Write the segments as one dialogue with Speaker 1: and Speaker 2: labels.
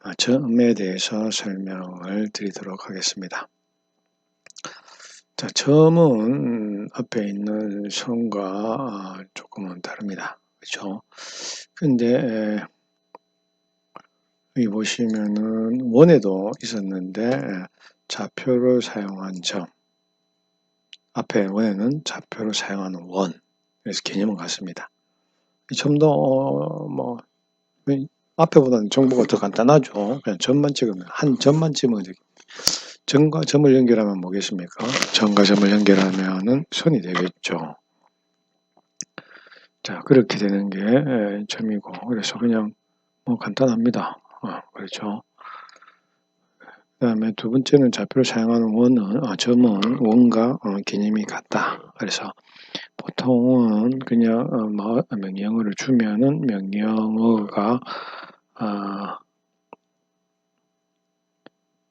Speaker 1: 아, 점에 대해서 설명을 드리도록 하겠습니다. 자, 점은 앞에 있는 선과 조금은 다릅니다. 그렇죠? 근데 여기 보시면은 원에도 있었는데 좌표를 사용한 점 앞에 원에는 좌표를 사용하는 원 그래서 개념은 같습니다. 이 점도 어, 뭐 앞에보다는 정보가 더 간단하죠. 그냥 점만 찍으면 한 점만 찍으면 점과 점을 연결하면 뭐겠습니까? 점과 점을 연결하면은 선이 되겠죠. 자 그렇게 되는 게 점이고 그래서 그냥 뭐 간단합니다. 어, 그렇죠. 그 다음에 두 번째는 좌표를 사용하는 원은 어, 점은 원과 어, 개념이 같다. 그래서 보통은 그냥 어, 뭐, 명령어를 주면은 명령어가 아,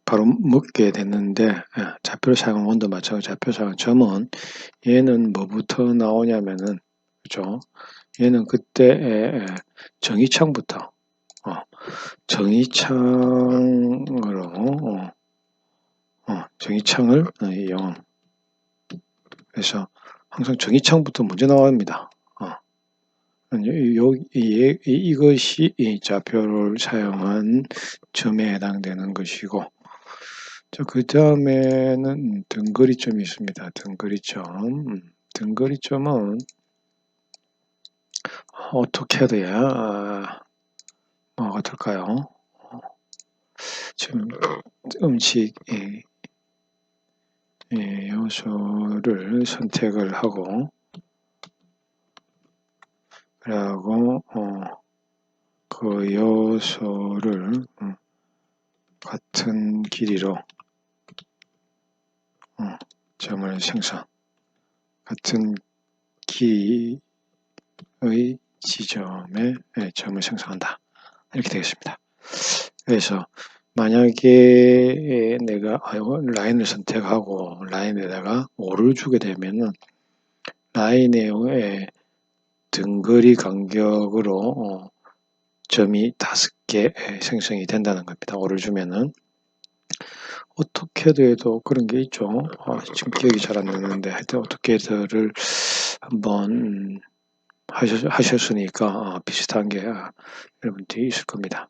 Speaker 1: 바로 묻게 됐는데 예, 사용한 원도 마찬가지 좌표 사용 점은 얘는 뭐부터 나오냐면은 그죠? 얘는 그때 정의창부터 어, 정의창으로 어, 어, 정의창을 이용 그래서 항상 정의창부터 먼저 나옵니다. 요, 이, 이 것이 이 좌표를 사용한 점에 해당되는 것이고 그 다음에는 등거리점이 있습니다. 등거리점 등거리점은 어떻게 돼야 뭐가 될까요? 지금 음식 요소를 선택을 하고 라고 어, 그 요소를 어, 같은 길이로 어, 점을 생성 같은 길이의 지점에 예, 점을 생성한다 이렇게 되겠습니다. 그래서 만약에 내가 라인을 선택하고 라인에다가 5를 주게 되면은 라인에 등거리 간격으로 어, 점이 다섯 개 생성이 된다는 겁니다. 5를 주면은 어떻게도 그런 게 있죠. 아, 지금 기억이 잘 안 나는데 하여튼 어떻게들을 한번 하셨, 하셨으니까 아, 비슷한 게 아, 여러분들이 있을 겁니다.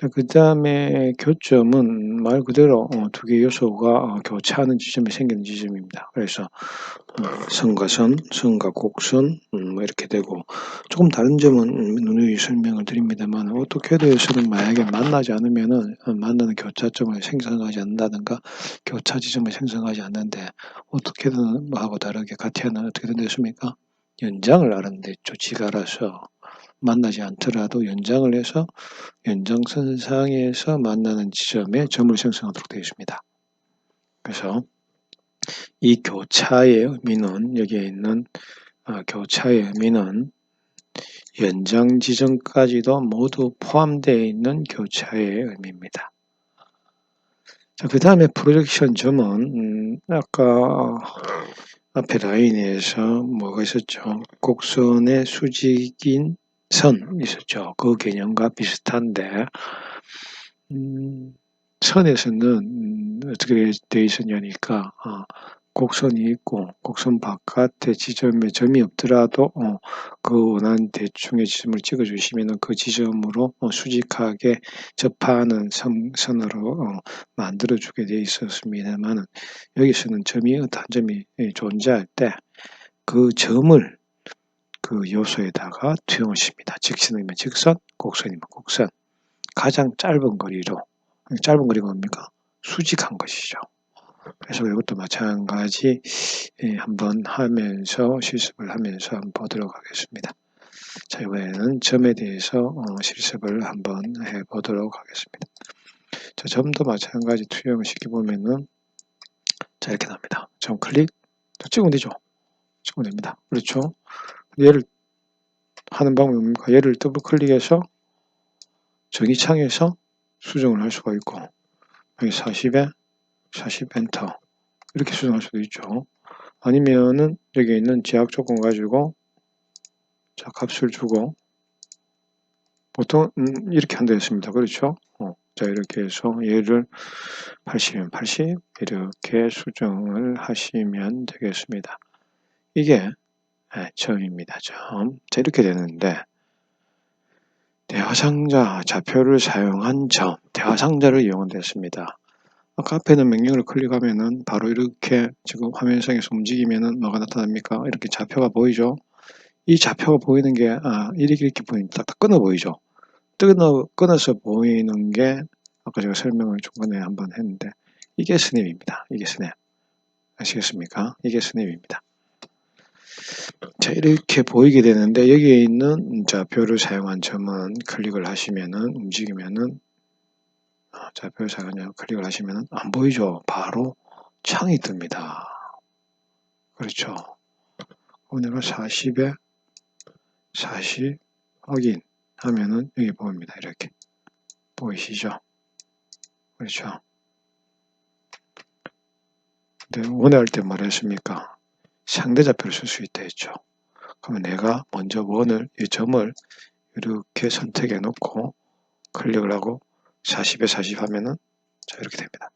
Speaker 1: 자, 그 다음에 교점은 말 그대로 어, 두개 요소가 어, 교차하는 지점이 생기는 지점입니다. 그래서 어, 선과 선, 선과 곡선 음, 뭐 이렇게 되고 조금 다른 점은 누누이 설명을 드립니다만 어떻게도 해서는 만약에 만나지 않으면은 어, 만나는 교차점을 생성하지 않는다든가 교차 지점을 생성하지 않는데 어떻게든 뭐하고 다르게 같이 하는 어떻게든 됐습니까? 연장을 알았는데 조치가 알아서 만나지 않더라도 연장을 해서 연장선 상에서 만나는 지점에 점을 생성하도록 되어 있습니다. 그래서 이 교차의 의미는 여기에 있는 어, 교차의 의미는 연장 지점까지도 모두 포함되어 있는 교차의 의미입니다. 자, 그 다음에 프로젝션 점은 음, 아까 앞에 라인에서 뭐가 있었죠? 곡선의 수직인 선 있었죠. 그 개념과 비슷한데 음, 선에서는 음, 어떻게 되어 있었냐니까 어, 곡선이 있고 곡선 바깥에 지점에 점이 없더라도 어, 그 원하는 대충의 지점을 찍어 주시면 그 지점으로 어, 수직하게 접하는 선, 선으로 어, 만들어 주게 되어 있었습니다만 여기서는 점이 어떤 점이 존재할 때 그 점을 그 요소에다가 투영하십니다. 직선이면 직선, 곡선이면 곡선. 가장 짧은 거리로 짧은 거리가 뭡니까? 수직한 것이죠. 그래서 이것도 마찬가지 예, 한번 하면서 실습을 하면서 한번 보도록 하겠습니다. 자 이번에는 점에 대해서 어, 실습을 한번 해보도록 하겠습니다. 자 점도 마찬가지 투영을 시켜보면은 자 이렇게 납니다. 점 클릭 찍으면 되죠. 찍으면 됩니다. 그렇죠. 얘를 하는 방법이 뭡니까? 얘를 더블 클릭해서 정의창에서 수정을 할 수가 있고 여기 40에 40 엔터 이렇게 수정할 수도 있죠. 아니면은 여기 있는 제약 조건 가지고 자 값을 주고 보통 음, 이렇게 한다 했습니다. 그렇죠? 어, 자 이렇게 해서 얘를 80이면 80 이렇게 수정을 하시면 되겠습니다. 이게 네, 점입니다. 점. 자 이렇게 되는데 대화상자 좌표를 사용한 점 대화상자를 이용했습니다. 아까 앞에 있는 명령을 클릭하면은 바로 이렇게 지금 화면상에서 움직이면은 뭐가 나타납니까? 이렇게 좌표가 보이죠? 이 좌표가 보이는 게, 아, 이렇게 이렇게 보입니다. 딱 끊어 보이죠? 끊어, 끊어서 보이는 게, 아까 제가 설명을 중간에 한번 했는데, 이게 스냅입니다. 이게 스냅. 아시겠습니까? 이게 스냅입니다. 자, 이렇게 보이게 되는데, 여기에 있는 좌표를 사용한 점은 클릭을 하시면은, 움직이면은, 아, 좌표를 사용한 클릭을 하시면은, 안 보이죠? 바로 창이 뜹니다. 그렇죠. 오늘은 40에 40 확인 하면은 여기 보입니다. 이렇게 보이시죠? 그렇죠? 근데 원할 때 뭐랬습니까? 상대 좌표를 쓸 수 있다 했죠. 그러면 내가 먼저 원을 이 점을 이렇게 선택해 놓고 클릭을 하고 40에 40 하면은 자 이렇게 됩니다.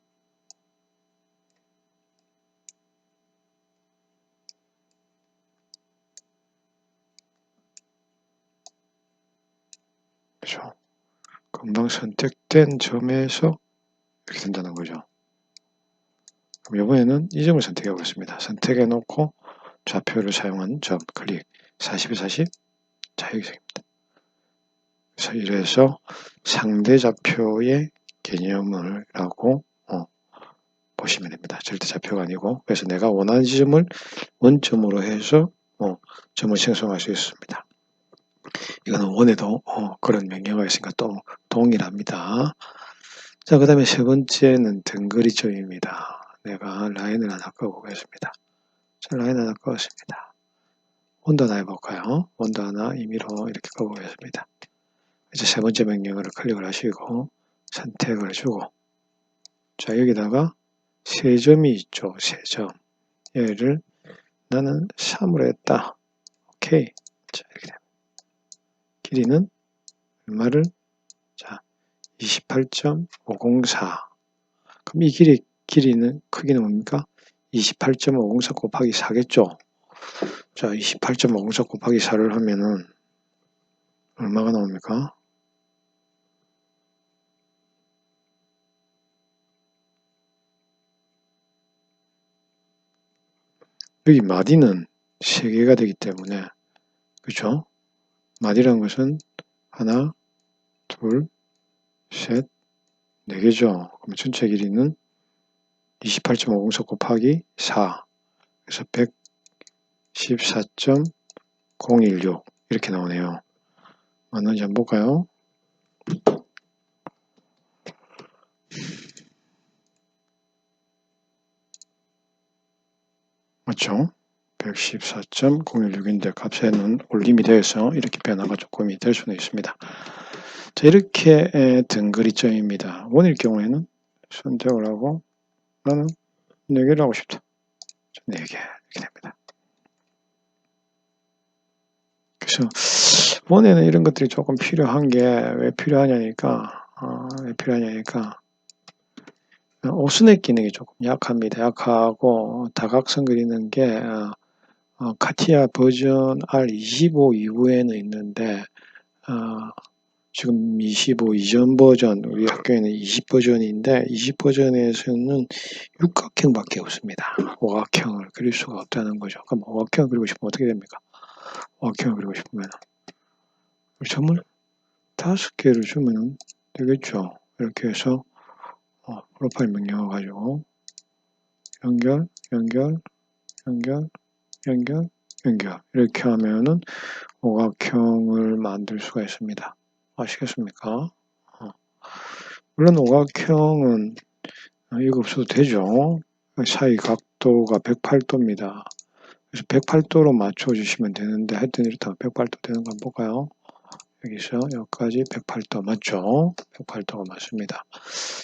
Speaker 1: 그렇죠? 금방 선택된 점에서 이렇게 된다는 거죠. 그럼 이번에는 이 점을 선택해 보겠습니다. 선택해 놓고 좌표를 사용한 점 클릭 40에 40 자유색입니다. 그래서 이래서 상대 좌표의 개념을 라고 어, 보시면 됩니다. 절대 좌표가 아니고 그래서 내가 원하는 지점을 원점으로 해서 어, 점을 생성할 수 있습니다. 이거는 원에도 어, 그런 명령어가 있으니까 또 동일합니다. 자, 그 다음에 세 번째는 등거리점입니다. 내가 라인을 하나 꺼보겠습니다. 자, 라인 하나 꺼었습니다. 원도 하나 해볼까요? 원도 하나 임의로 이렇게 꺼보겠습니다. 이제 세 번째 명령어를 클릭을 하시고 선택을 해주고 자 여기다가 세 점이 있죠. 세 점. 얘를 나는 3으로 했다. 오케이. 자 이렇게 됩니다. 길이는 얼마를? 자, 28.504. 그럼 이 길이, 길이는, 크기는 뭡니까? 28.504 곱하기 4겠죠? 자, 28.504 곱하기 4를 하면은 얼마가 나옵니까? 여기 마디는 3개가 되기 때문에, 그렇죠? 마디라는 것은 하나, 둘, 셋, 네 개죠. 그럼 전체 길이는 28.5공석 곱하기 4. 그래서 114.016 이렇게 나오네요. 맞는지 한번 볼까요? 맞죠? 114.016인데 값에는 올림이 되어서 이렇게 변화가 조금이 될 수는 있습니다. 자, 이렇게 등거리점입니다. 원일 경우에는 선택을 하고 나는 4개를 하고 싶다. 4개 이렇게 됩니다. 그래서 원에는 이런 것들이 조금 필요한 게 왜 필요하냐니까 어, 왜 필요하냐니까 오스넷 기능이 조금 약합니다. 약하고 다각선 그리는 게 어, 어, 카티아 버전 R25 이후에는 있는데 어, 지금 25 이전 버전 우리 학교에는 20 버전인데 20 버전에서는 육각형밖에 없습니다. 오각형을 그릴 수가 없다는 거죠. 그럼 오각형을 그리고 싶으면 어떻게 됩니까? 오각형을 그리고 싶으면 점을 다섯 개를 주면 되겠죠. 이렇게 해서 어, 프로파일 명령어 가지고 연결, 연결, 연결, 연결, 연결 이렇게 하면은 오각형을 만들 수가 있습니다. 아시겠습니까? 어. 물론 오각형은 이거 없어도 되죠. 사이 각도가 108도입니다. 그래서 108도로 맞춰주시면 되는데 하여튼 이렇다면 108도 되는 거 한번 볼까요? 여기서 여기까지 108도 맞죠? 108도가 맞습니다.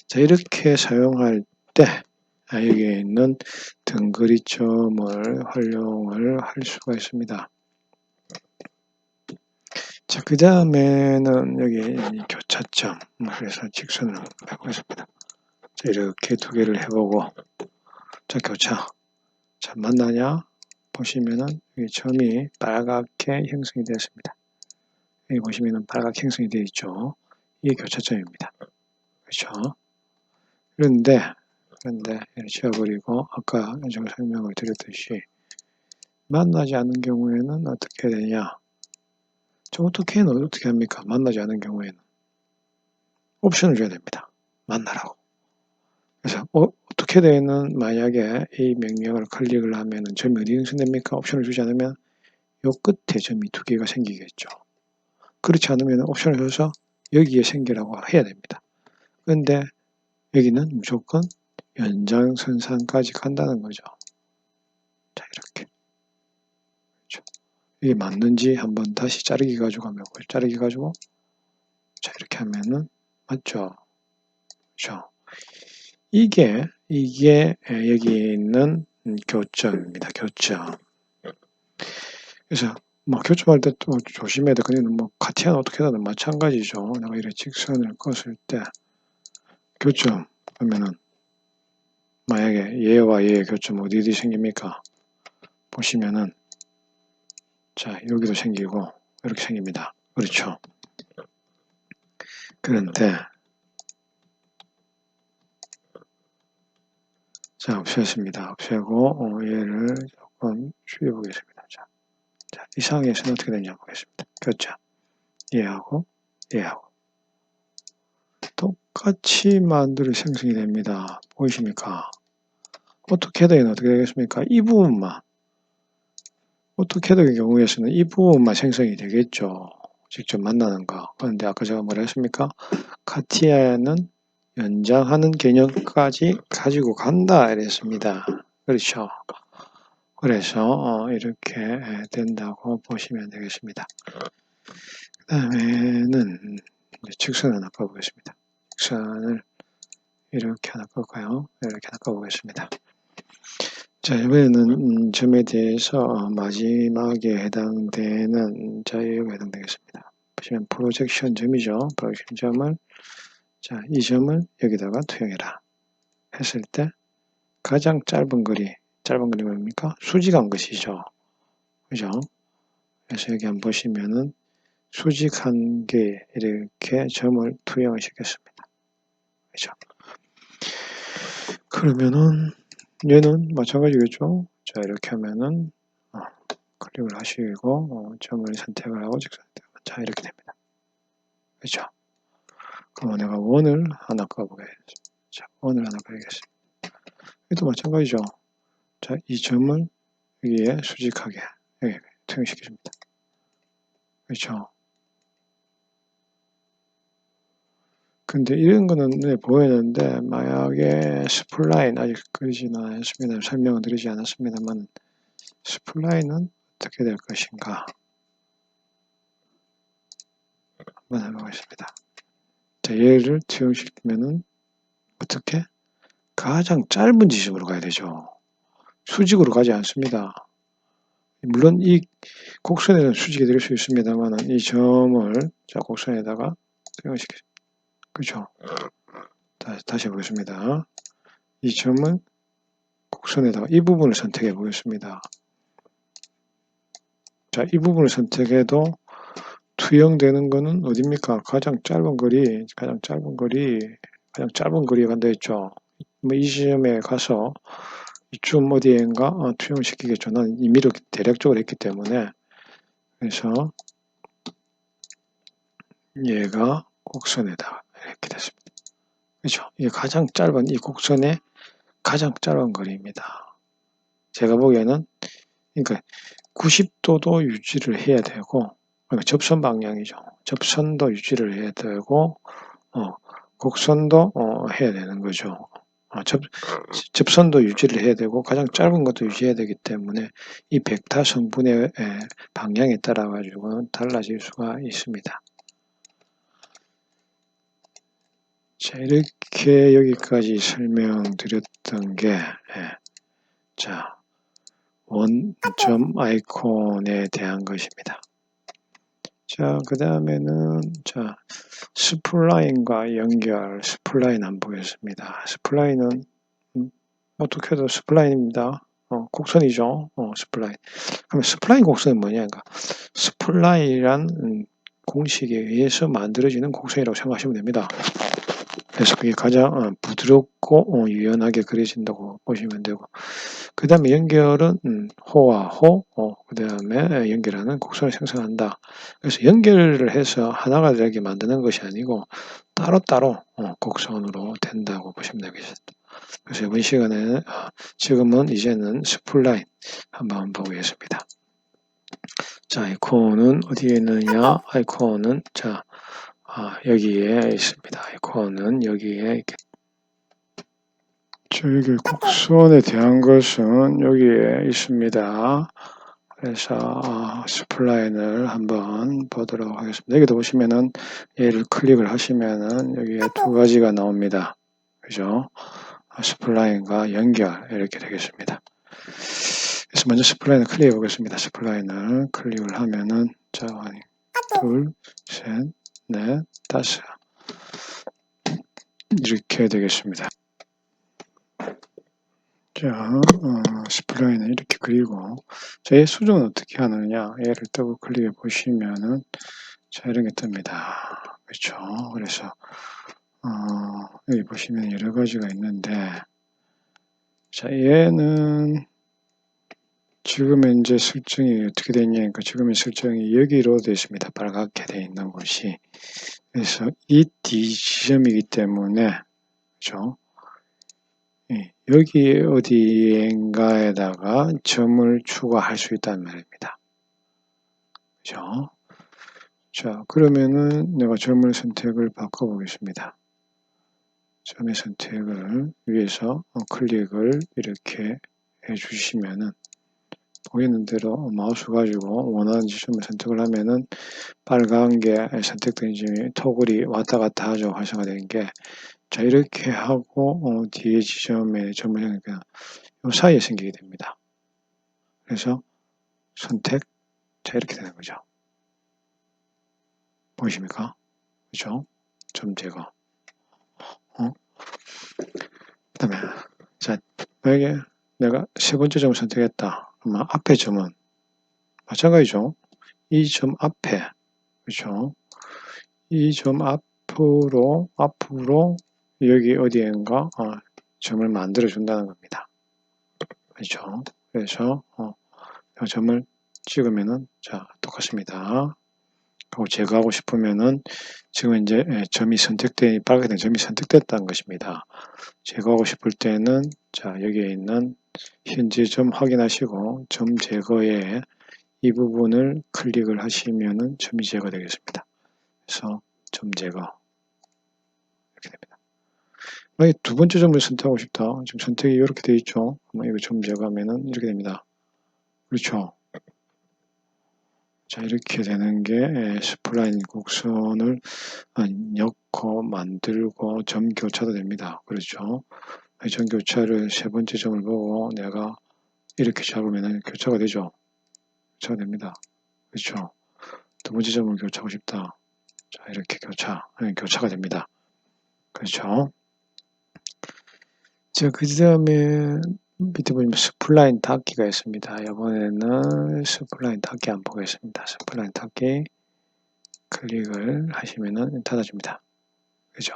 Speaker 1: 자 이렇게 사용할 때 아, 여기에 있는 등거리점을 활용을 할 수가 있습니다. 자, 그 다음에는 여기 이 교차점. 그래서 직선을 해보겠습니다. 자, 이렇게 두 개를 해보고, 자, 교차. 자, 만나냐? 보시면은 이 점이 빨갛게 형성이 되었습니다. 여기 보시면은 빨갛게 형성이 되어 있죠. 이게 교차점입니다. 그렇죠? 그런데, 그런데, 이렇게 지워버리고, 아까 설명을 드렸듯이, 만나지 않는 경우에는 어떻게 되냐? 저 어떻게 는 어떻게 합니까? 만나지 않은 경우에는 옵션을 줘야 됩니다. 만나라고. 그래서 어, 떻게 되는 만약에 이 명령을 클릭을 하면 점이 어디 형성됩니까? 옵션을 주지 않으면 요 끝에 점이 두 개가 생기겠죠. 그렇지 않으면 옵션을 줘서 여기에 생기라고 해야 됩니다. 그런데 여기는 무조건 연장선상까지 간다는 거죠. 자 이렇게 이게 맞는지 한번 다시 자르기 가지고 해볼까요? 자르기 가지고 자 이렇게 하면은 맞죠? 그렇죠? 이게 이게 여기 있는 교점입니다. 교점. 그래서 뭐 교점할 때 또 조심해야 돼. 근데 뭐 카티안 어떻게 하든 마찬가지죠. 내가 이렇게 직선을 껐을 때 교점 하면은 만약에 얘와 얘의 교점 어디 어디 생깁니까? 보시면은 자, 여기도 생기고 이렇게 생깁니다. 그렇죠? 그런데 자, 없애습니다. 없애고 어, 얘를 조금 줄여 보겠습니다. 자, 자, 이 상황에서는 어떻게 되냐 보겠습니다. 교차 얘하고 얘하고 똑같이 만들어 생성이 됩니다. 보이십니까? 어떻게 되면 어떻게 되겠습니까? 이 부분만 오토캐드의 경우에서는 이 부분만 생성이 되겠죠. 직접 만나는 거. 그런데 아까 제가 뭐라 했습니까? 카티아는 연장하는 개념까지 가지고 간다 이랬습니다. 그렇죠. 그래서 어, 이렇게 된다고 보시면 되겠습니다. 그 다음에는 직선을 하나 꺼보겠습니다. 직선을 이렇게 하나 꺼까요? 이렇게 하나 꺼보겠습니다. 자, 이번에는 음, 점에 대해서 마지막에 해당되는 자유가 해당되겠습니다. 보시면 프로젝션 점이죠. 프로젝션 점을 자, 이 점을 여기다가 투영해라. 했을 때 가장 짧은 거리, 짧은 거리 뭡니까? 수직한 것이죠. 그죠? 그래서 여기 한번 보시면은 수직한 게 이렇게 점을 투영을 시켰습니다. 그죠? 그러면은 얘는 마찬가지겠죠. 자 이렇게 하면은 어, 클릭을 하시고 어, 점을 선택을 하고 직선 선택. 자 이렇게 됩니다. 그렇죠? 그럼 내가 원을 하나 꺼보겠습니다. 자 원을 하나 꺼야겠습니다. 이것도 마찬가지죠. 자 이 점을 여기에 수직하게 여기 투영시켜줍니다. 그렇죠? 근데 이런 거는 눈에 보이는데 만약에 스플라인 아직 그리지는 않았습니다. 설명을 드리지 않았습니다만 스플라인은 어떻게 될 것인가 한번 해보겠습니다. 자, 얘를 투영시키면은 어떻게? 가장 짧은 지점으로 가야 되죠. 수직으로 가지 않습니다. 물론 이 곡선에는 수직이 될 수 있습니다만 이 점을 자 곡선에다가 투영시키죠. 그죠? 다시, 다시 해보겠습니다. 이 점은 곡선에다가 이 부분을 선택해 보겠습니다. 자, 이 부분을 선택해도 투영되는 거는 어딥니까? 가장 짧은 거리, 가장 짧은 거리, 가장 짧은 거리에 간다 했죠. 뭐 이 지점에 가서 이쯤 어디엔가 어, 투영시키겠죠. 나는 임의로 대략적으로 했기 때문에 그래서 얘가 곡선에다가 이렇게 됐습니다. 그렇죠? 이게 가장 짧은 이 곡선의 가장 짧은 거리입니다. 제가 보기에는 그러니까 90도도 유지를 해야 되고 그러니까 접선 방향이죠. 접선도 유지를 해야 되고 어, 곡선도 어, 해야 되는 거죠. 어, 접, 접선도 유지를 해야 되고 가장 짧은 것도 유지해야 되기 때문에 이 벡터 성분의 방향에 따라 가지고 달라질 수가 있습니다. 자, 이렇게 여기까지 설명드렸던 게, 예. 자, 원점 아이콘에 대한 것입니다. 자, 그 다음에는, 자, 스플라인과 연결, 스플라인 한번 보겠습니다. 스플라인은, 음, 어떻게 해도 스플라인입니다. 어, 곡선이죠. 어, 스플라인. 그러면 스플라인 곡선은 뭐냐? 그러니까 스플라인이란 음, 공식에 의해서 만들어지는 곡선이라고 생각하시면 됩니다. 그래서 그게 가장 어, 부드럽고 어, 유연하게 그려진다고 보시면 되고 그 다음에 연결은 음, 호와 호, 어, 그 다음에 연결하는 곡선을 생성한다. 그래서 연결을 해서 하나가 되게 만드는 것이 아니고 따로따로 어, 곡선으로 된다고 보시면 되겠습니다. 그래서 이번 시간에 어, 지금은 이제는 스플라인 한번 보겠습니다. 자, 아이콘은 어디에 있느냐? 아이콘은 자 아, 여기에 있습니다. 아이콘은 여기에 이렇게 저에게 곡선에 대한 것은 여기에 있습니다. 그래서 아, 스플라인을 한번 보도록 하겠습니다. 여기도 보시면은 얘를 클릭을 하시면은 여기에 두 가지가 나옵니다. 그죠? 아, 스플라인과 연결 이렇게 되겠습니다. 그래서 먼저 스플라인을 클릭해 보겠습니다. 스플라인을 클릭을 하면은 자, 둘, 셋, 넷, 다섯 이렇게 되겠습니다. 자, 어, 스플라인을 이렇게 그리고 자, 얘 수정은 어떻게 하느냐 얘를 더블 클릭해 보시면은 자 이런 게 뜹니다. 그렇죠? 그래서 어, 여기 보시면 여러 가지가 있는데 자 얘는 지금 현재 설정이 어떻게 되냐 그러니까 지금의 설정이 여기로 되어 있습니다. 빨갛게 되어 있는 곳이 그래서 이 D 지점이기 때문에 그죠? 예, 여기 어디인가에다가 점을 추가할 수 있다는 말입니다. 그죠? 자, 그러면은 내가 점을 선택을 바꿔 보겠습니다. 점의 선택을 위해서 클릭을 이렇게 해주시면은 보이는 대로 마우스 가지고 원하는 지점을 선택을 하면은 빨간 게 선택된 지점이 토글이 왔다 갔다 하죠. 활성화된 게. 자, 이렇게 하고 어, 뒤에 지점에 점을 이 사이에 생기게 됩니다. 그래서 선택, 자, 이렇게 되는 거죠. 보이십니까? 그죠? 점 제거. 어? 그 다음에, 자, 만약에 내가 세 번째 점을 선택했다. 그러면 앞에 점은 마찬가지죠. 이 점 앞에, 그렇죠? 이 점 앞으로, 앞으로 여기 어디엔가 어, 점을 만들어 준다는 겁니다. 그렇죠? 그래서 어, 점을 찍으면은 자 똑같습니다. 그리고 제거하고 싶으면은 지금 이제 예, 점이 선택된 된 점이 선택됐다는 것입니다. 제거하고 싶을 때는 자 여기에 있는 현재 점 확인하시고 점 제거에 이 부분을 클릭을 하시면은 점이 제거되겠습니다. 그래서 점 제거 이렇게 됩니다. 만약 두 번째 점을 선택하고 싶다. 지금 선택이 이렇게 되어 있죠. 이거 점 제거하면은 이렇게 됩니다. 그렇죠. 자 이렇게 되는 게 스플라인 곡선을 엮고 만들고 점 교차도 됩니다. 그렇죠. 점 교차를 세 번째 점을 보고 내가 이렇게 잡으면 교차가 되죠. 교차가 됩니다. 그렇죠. 두 번째 점을 교차하고 싶다. 자 이렇게 교차, 교차가 됩니다. 그렇죠. 자, 그 다음에 보시면 스플라인 닫기가 있습니다. 이번에는 스플라인 닫기 안 보겠습니다. 스플라인 닫기 클릭을 하시면은 닫아줍니다. 그죠?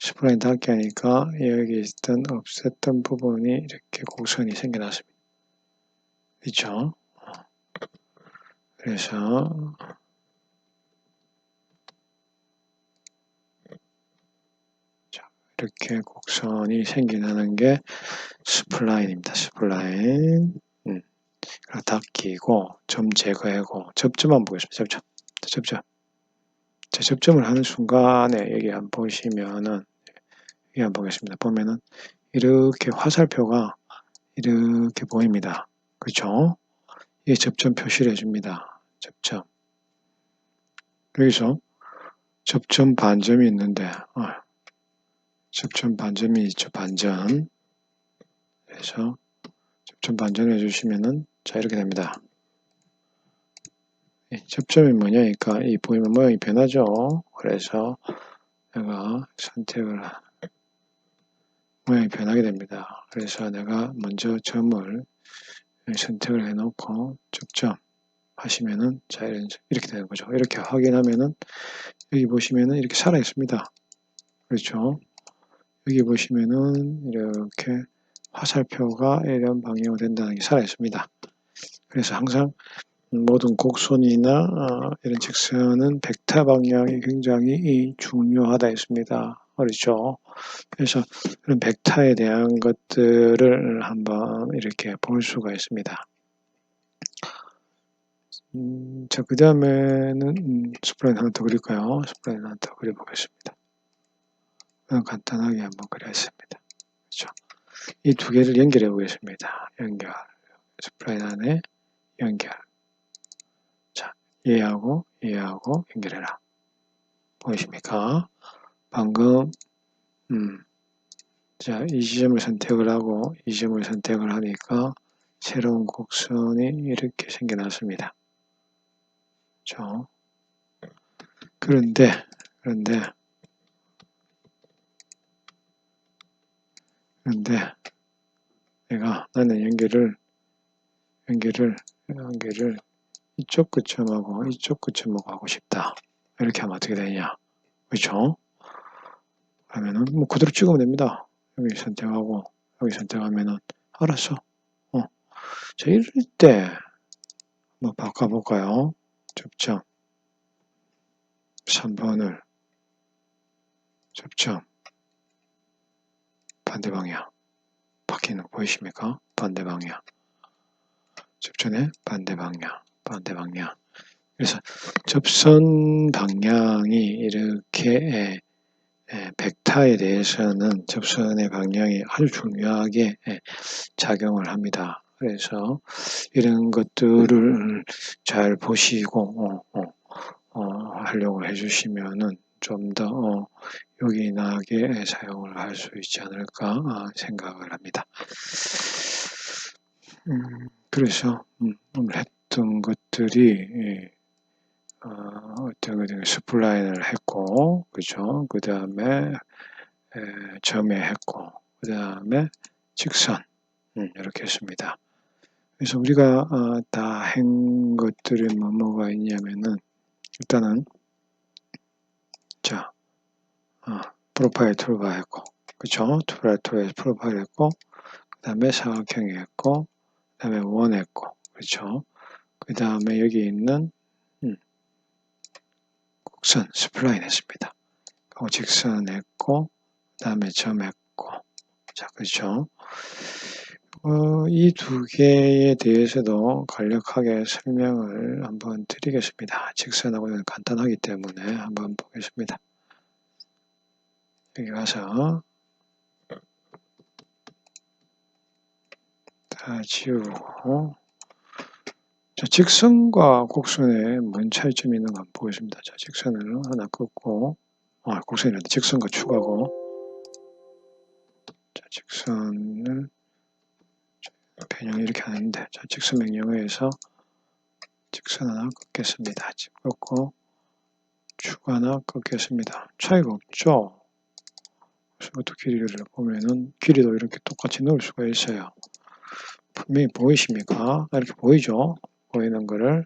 Speaker 1: 스플라인 닫기 하니까 여기 있던 없앴던 부분이 이렇게 곡선이 생겨났습니다. 그죠? 그래서 이렇게 곡선이 생기는 게 스플라인입니다. 스플라인. 음. 닫기고, 점 제거하고, 접점만 보겠습니다. 접점. 접점. 자, 접점을 하는 순간에 여기 한번 보시면은, 여기 한번 보겠습니다. 보면은, 이렇게 화살표가 이렇게 보입니다. 그렇죠? 이게 접점 표시를 해줍니다. 접점. 여기서 접점 반점이 있는데, 어, 접점 반점이 있죠. 반전. 그래서 접점 반전을 해주시면은 자 이렇게 됩니다. 이 접점이 뭐냐니까 이 보이면 모양이 변하죠. 그래서 내가 선택을 하- 모양이 변하게 됩니다. 그래서 내가 먼저 점을 선택을 해놓고 접점 하시면은 자 이렇게 되는 거죠. 이렇게 확인하면은 여기 보시면은 이렇게 살아 있습니다. 그렇죠. 여기 보시면은 이렇게 화살표가 이런 방향으로 된다는 게 살아 있습니다. 그래서 항상 모든 곡선이나 어, 이런 직선은 벡터 방향이 굉장히 중요하다 했습니다. 그렇죠. 그래서 그런 벡터에 대한 것들을 한번 이렇게 볼 수가 있습니다. 음, 자, 그 다음에는 음, 스프라인 하나 더 그릴까요? 스프라인 하나 더 그려보겠습니다. 그냥 간단하게 한번 그렸습니다. 그렇죠. 이 두 개를 연결해 보겠습니다. 연결. 스프라인 안에 연결. 자, 얘하고 얘하고 연결해라. 보이십니까? 방금 음, 자, 이 지점을 선택을 하고 이 점을 선택을 하니까 새로운 곡선이 이렇게 생겨났습니다. 그렇죠? 그런데 그런데 그런데 내가 나는 연결을 연결을 연결을 이쪽 끝점하고 이쪽 끝점하고 하고 싶다. 이렇게 하면 어떻게 되냐? 그렇죠? 그러면은 뭐 그대로 찍으면 됩니다. 여기 선택하고 여기 선택하면은 알았어. 어. 자 이럴 때 한번 바꿔볼까요? 접점 3번을 접점 반대 방향 바뀌는 거 보이십니까? 반대 방향 접전의 반대 방향 반대 방향 그래서 접선 방향이 이렇게 에, 에, 벡터에 대해서는 접선의 방향이 아주 중요하게 에, 작용을 합니다. 그래서 이런 것들을 잘 보시고 어, 어, 어, 하려고 해주시면은 좀더 어, 요긴하게 사용을 할 수 있지 않을까 아, 생각을 합니다. 음, 그래서 음, 오늘 했던 것들이 예, 어, 어떤 그 스플라인을 했고, 그죠? 그 다음에 점에 했고, 그 다음에 직선 음, 이렇게 했습니다. 그래서 우리가 어, 다한 것들이 뭐뭐가 있냐면은 일단은 자 어, 프로파일 툴바 했고, 그죠? 프로파일 툴에 프로파일 했고, 그 다음에 사각형이 했고, 그 다음에 원 했고, 그렇죠? 그 다음에 여기 있는 음, 곡선 스플라인 했습니다. 직선 했고, 그 다음에 점 했고, 자, 그렇죠? 어, 이 두 개에 대해서도 간략하게 설명을 한번 드리겠습니다. 직선하고는 간단하기 때문에 한번 보겠습니다. 여기 가서 다 지우고 자, 직선과 곡선에 뭔 차이점이 있는가 한번 보겠습니다. 자, 직선을 하나 긋고 아, 곡선이란다. 직선과 추가고 자, 직선을 변형 이렇게 하는데 자, 직선 명령어에서 직선 하나 긋겠습니다. 긋고 추가 하나 긋겠습니다. 차이가 없죠? 그래서 길이를 보면은 길이도 이렇게 똑같이 넣을 수가 있어요. 분명히 보이십니까? 이렇게 보이죠? 보이는 거를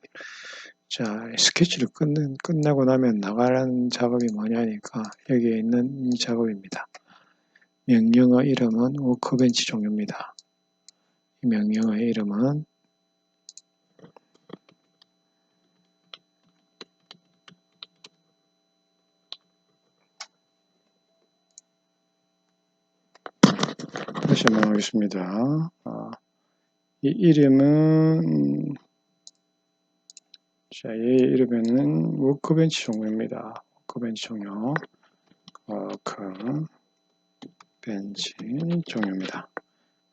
Speaker 1: 자 스케치를 끝내, 끝내고 나면 나가는 작업이 뭐냐니까 여기에 있는 이 작업입니다. 명령어 이름은 워크벤치 종류입니다. 이 명령어의 이름은 다시 한번 하겠습니다. 아, 이 이름은 자, 이 이름에는 워크벤치 종류입니다. 워크벤치 종류. 워크벤치 종류입니다.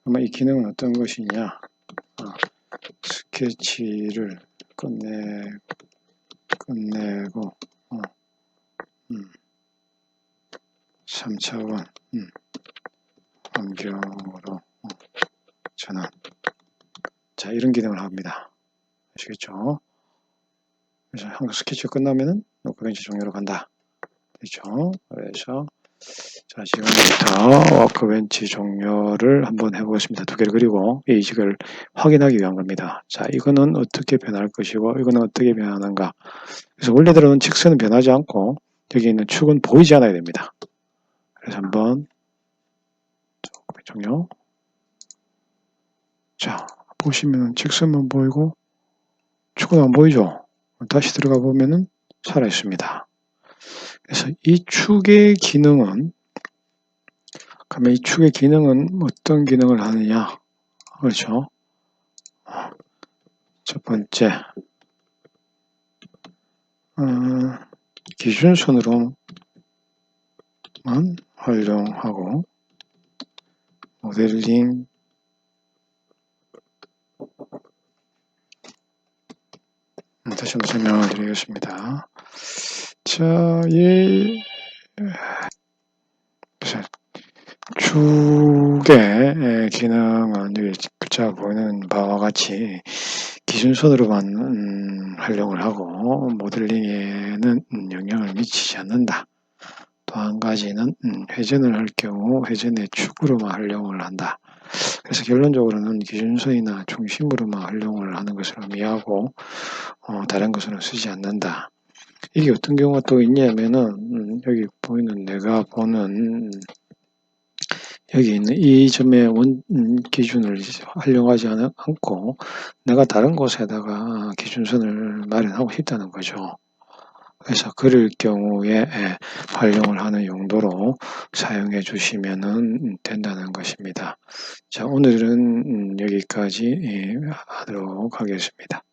Speaker 1: 아마 이 기능은 어떤 것이냐? 아, 스케치를 끝내 끝내고 어, 음, 3차원 음, 환경으로 어, 전환. 자, 이런 기능을 합니다. 아시겠죠? 그래서 한국 스케치 끝나면은 워크벤치 종료로 간다. 그렇죠? 그래서 자 지금부터 워크벤치 종료를 한번 해보겠습니다. 두 개를 그리고 이 이직을 확인하기 위한 겁니다. 자 이거는 어떻게 변할 것이고 이거는 어떻게 변하는가. 그래서 원래대로는 직선은 변하지 않고 여기 있는 축은 보이지 않아야 됩니다. 그래서 한번 종료. 자 보시면 직선만 보이고 축은 안 보이죠? 다시 들어가 보면은 살아 있습니다. 그래서 이 축의 기능은 그러면 이 축의 기능은 어떤 기능을 하느냐? 그렇죠? 첫 번째 어, 기준선으로만 활용하고 모델링 음, 다시 한번 설명을 드리겠습니다. 자, 이 축의 기능은 글자가 보이는 바와 같이 기준선으로만 음, 활용을 하고 모델링에는 음, 영향을 미치지 않는다. 또 한 가지는 음, 회전을 할 경우 회전의 축으로만 활용을 한다. 그래서 결론적으로는 기준선이나 중심으로만 활용을 하는 것을 의미하고 어, 다른 것은 쓰지 않는다. 이게 어떤 경우가 또 있냐면은 음, 여기 보이는 내가 보는 여기 있는 이 점의 원 음, 기준을 활용하지 않고 내가 다른 곳에다가 기준선을 마련하고 싶다는 거죠. 그래서 그럴 경우에 예, 활용을 하는 용도로 사용해 주시면 된다는 것입니다. 자, 오늘은 음, 여기까지 예, 하도록 하겠습니다.